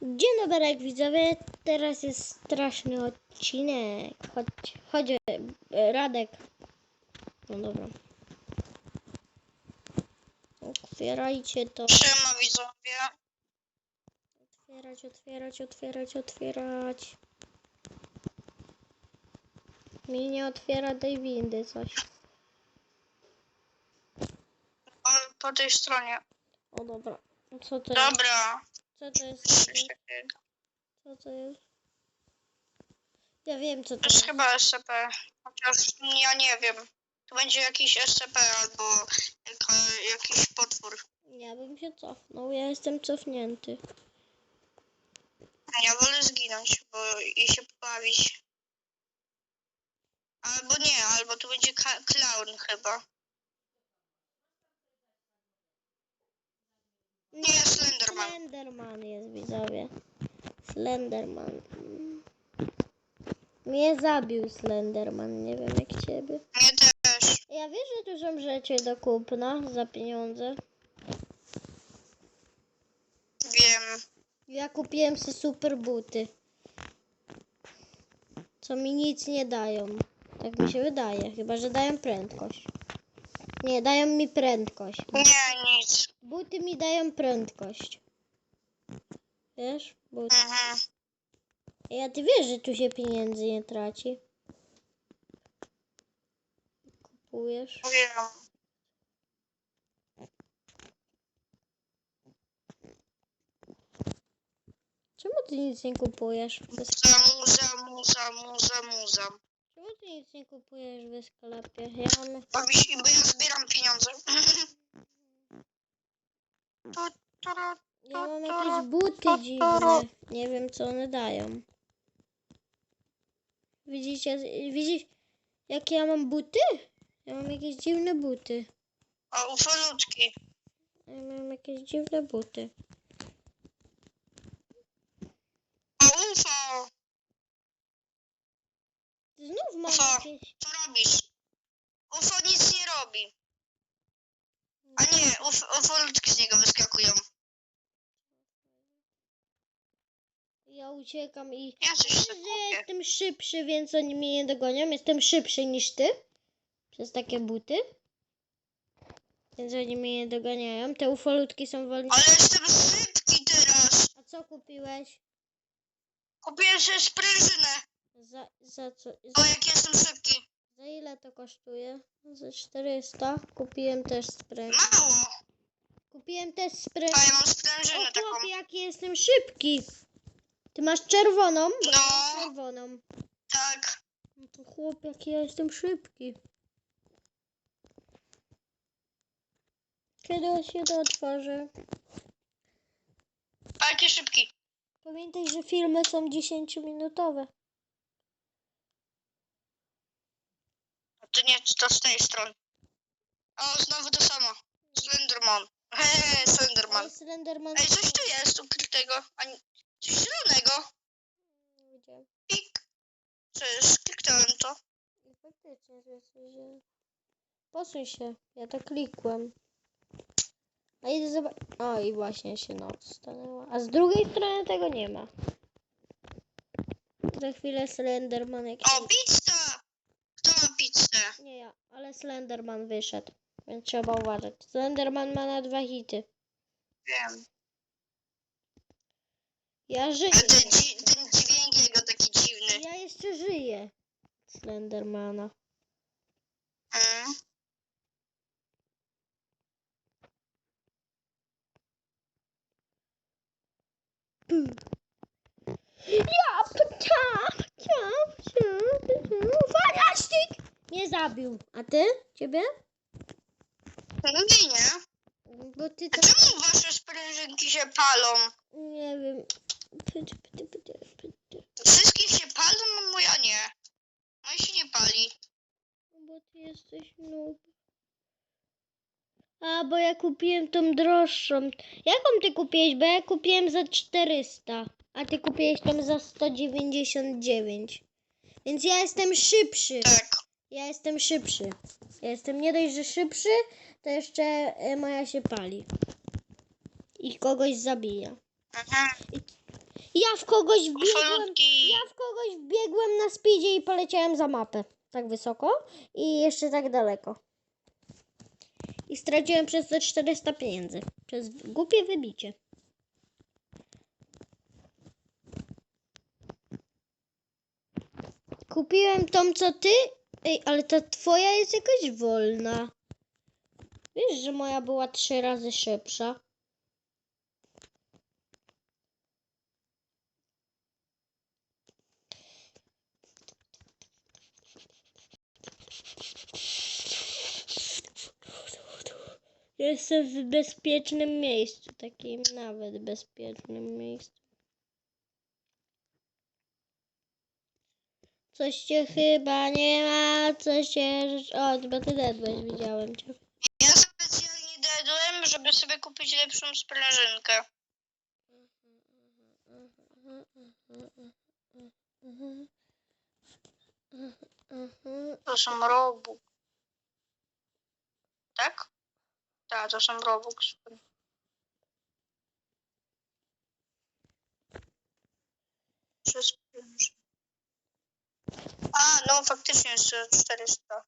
Dzień dobry, jak widzowie. Teraz jest straszny odcinek. Chodź, chodź, Radek. No dobra. Otwierajcie to. Siema widzowie. Otwierać, otwierać, otwierać, otwierać. Mi nie otwiera tej windy coś. O, po tej stronie. O dobra. Co to? Dobra. Co to jest? Co to jest? Ja wiem co to To jest chyba SCP. Chociaż ja nie wiem. To będzie jakiś SCP albo jakiś potwór. Ja bym się cofnął, ja jestem cofnięty. Ja wolę zginąć, bo i się pobawić. Albo nie, albo to będzie clown chyba. Nie, Slenderman. Jest, widzowie. Slenderman. Mnie zabił Slenderman, nie wiem jak ciebie. Mnie też. Ja wiem, że są rzeczy do kupna za pieniądze. Wiem. Ja kupiłem sobie super buty. Co mi nic nie dają. Tak mi się wydaje, chyba że dają prędkość. Nie, dają mi prędkość. Nie, nic. Buty mi dają prędkość. Wiesz? Mhm. Ja ty wiesz, że tu się pieniędzy nie traci. Kupujesz. Wiem. Czemu ty nic nie kupujesz? Sk- Muza, muza, muza, muza. Czemu ty nic nie kupujesz w sklepie? Ja mam... Bo, bo ja zbieram pieniądze. Tu, tu, Ja mam jakieś buty dziwne. Nie wiem co one dają. Widzicie? Widzisz jakie ja mam buty? Ja mam jakieś dziwne buty. O, ufolutki. Ja mam jakieś dziwne buty. O, UFO. Znów mam Ufo. jakieś... Co robisz? UFO nic nie robi. A nie, uf, ufolutki z niego wyskakują. Ja uciekam i... Ja coś sobie kupię. jestem szybszy, więc oni mnie nie dogonią. Jestem szybszy niż ty. Przez takie buty. Więc oni mnie nie doganiają. Te ufolutki są wolniejsze. Ale jestem szybki teraz. A co kupiłeś? Kupiłem sobie sprężynę. Za, za co? O, Za, jak jestem szybki. za ile to kosztuje? Za 400. Kupiłem też sprężynę. Mało. Kupiłem też A sprężynę. ja mam O sprężynę taką. chłopie, jaki jestem szybki. Ty masz czerwoną? No. czerwoną. Tak. No to chłop, jaki ja jestem szybki. Kiedy się to otworzy? A jakie szybki. Pamiętaj, że filmy są 10-minutowe. To nie, to z tej strony. O, znowu to samo. Slenderman. Hehe, Slenderman. Ale Slenderman... Ej, coś tu jest ukrytego. A nie, coś zielonego. Gdzie? Pik. Jest? Kliknąłem to. I faktycznie, to jest że... Posuń się, ja to klikłem. A idę zobaczyć... O, i właśnie się noc stanęła. A z drugiej strony tego nie ma. Za chwilę Slenderman jakiś... O, pizza! Kto ma pizzę? Nie ja, ale Slenderman wyszedł. Więc trzeba uważać. Slenderman ma na dwa hity. Wiem. Ja żyję. Ale ten, dzi ten dźwięk jego taki dziwny. Ja jeszcze żyję. Slendermana. Mm. Ja pta, pta, Fantastik! Nie zabił. A ty? Ciebie? Nie, nie. Bo ty A to... czemu wasze sprężynki się palą? Nie wiem. Pyty, pyty, pyty, pyty. Wszystkie się palą, a moja nie. Moja się nie pali. Bo ty jesteś noob. A, bo ja kupiłem tą droższą. Jaką ty kupiłeś? Bo ja kupiłem za 400, a ty kupiłeś tą za 199. Więc ja jestem szybszy. Tak. Ja jestem szybszy. Ja jestem nie dość, że szybszy, to jeszcze e, moja się pali. I kogoś zabija. Mhm. Ja w kogoś wbiegłem. Ja w kogoś wbiegłem na speedzie i poleciałem za mapę. Tak wysoko i jeszcze tak daleko. I straciłem przez to 400 pieniędzy. Przez głupie wybicie. Kupiłem tą, co ty? Ej, ale ta twoja jest jakaś wolna. Wiesz, że moja była trzy razy szybsza. Jestem w bezpiecznym miejscu, takim nawet bezpiecznym miejscu. Coś cię chyba nie ma, coś cię... O, chyba ty dedłeś, widziałem cię. Ja specjalnie dedłem, żeby sobie kupić lepszą sprężynkę. To są Robux. Tak? Tak, to są Robux. Przez sprężynkę. A, no faktycznie jeszcze 400.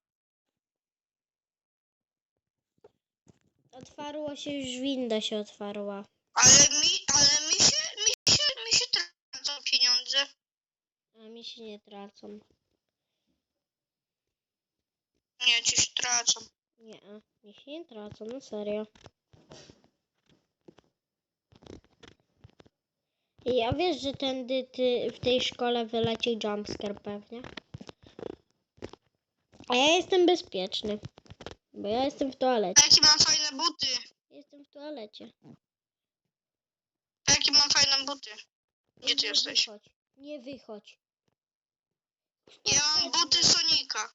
Otwarło się już winda się otwarła. Ale mi, ale mi się, mi się, mi się tracą pieniądze. A mi się nie tracą. Nie, ci się tracą. Nie, mi się nie tracą, no serio. I ja wiesz, że tędy ty w tej szkole wyleci jumpscare pewnie. A ja jestem bezpieczny. Bo ja jestem w toalecie. Jakie mam fajne buty. Jestem w toalecie. Jakie mam fajne buty. Gdzie ty nie jesteś? Wychodź. Nie wychodź. Ja mam buty Sonika.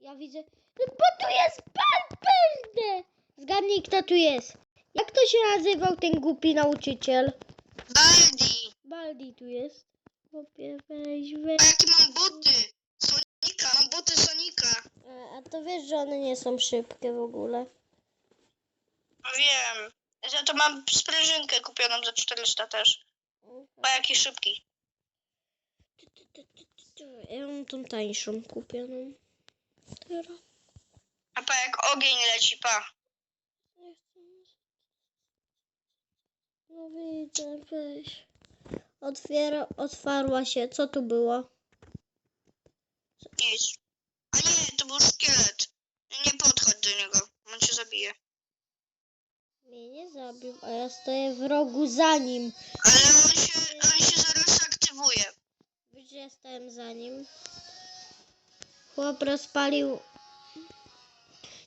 Ja widzę. No bo tu jest pan pewny! Zgadnij kto tu jest. Jak to się nazywał ten głupi nauczyciel? Baldi. Baldi tu jest. Chłopie, weź, weź. A jakie mam buty? Sonika. Mam buty Sonika. A, a to wiesz, że one nie są szybkie w ogóle. No Wiem. Za to mam sprężynkę kupioną za 400 też. Bo jaki szybki. Ja mam tą tańszą kupioną. Teraz. A pa jak ogień leci, pa. No widzę, weź. Otwiera, otwarła się. Co tu było? Nic. A nie, to był szkielet. Nie podchodź do niego. On cię zabije. Mnie nie zabił, a ja stoję w rogu za nim. Ale on się, on się zaraz aktywuje. Wiesz, że ja stałem za nim. Chłop rozpalił.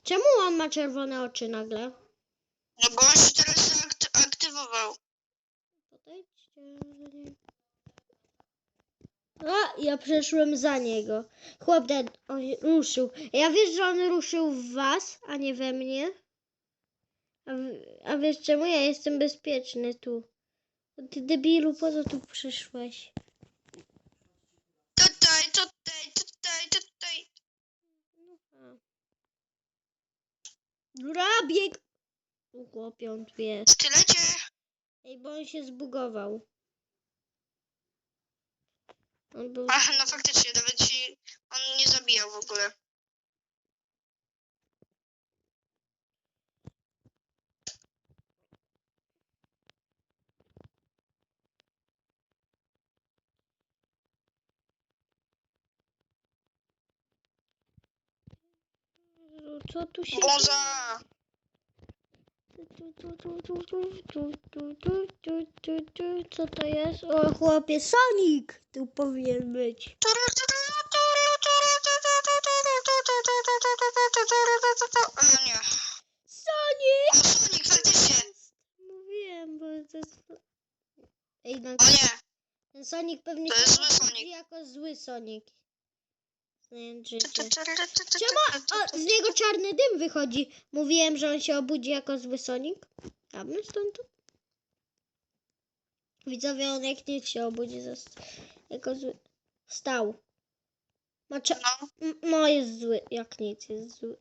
Czemu on ma czerwone oczy nagle? No bo on się teraz akty aktywował. Podejdźcie. A, ja przeszłem za niego. Chłop ten, on ruszył. Ja wiesz, że on ruszył w was, a nie we mnie? A, a wiesz czemu? Ja jestem bezpieczny tu. Ty debilu, po co tu przyszłeś? Rabieg! U chłopie, on tu jest. Szkielecie. Ej, bo on się zbugował. On był... Ach, no faktycznie, nawet ci on nie zabijał w ogóle. Co tu się... Boże! Co to jest? O chłopie, Sonic tu powinien być. No nie. Sonic! O, Sonic, faktycznie! Mówiłem, bo to. Ej, no! Ten Sonic pewnie to jest zły Sonic. jako zły Sonic. Czemu? O, z niego czarny dym wychodzi. Mówiłem, że on się obudzi jako zły Sonic. A my stąd. Widzowie, on jak nic się obudzi zas- jako zły. Wstał. Ma cza- No, no jest zły, jak nic jest zły.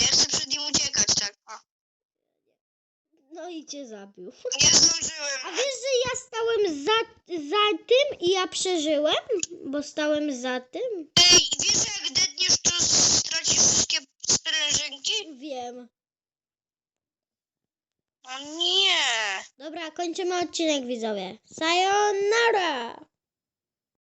ja chcę przed nim uciekać, tak. O. No i cię zabił. Nie zdążyłem. I ja przeżyłem? Bo stałem za tym? Ej, wiesz, że jak dedniesz, to stracisz wszystkie sprężynki? Wiem. O nie. Dobra, kończymy odcinek widzowie. Sayonara!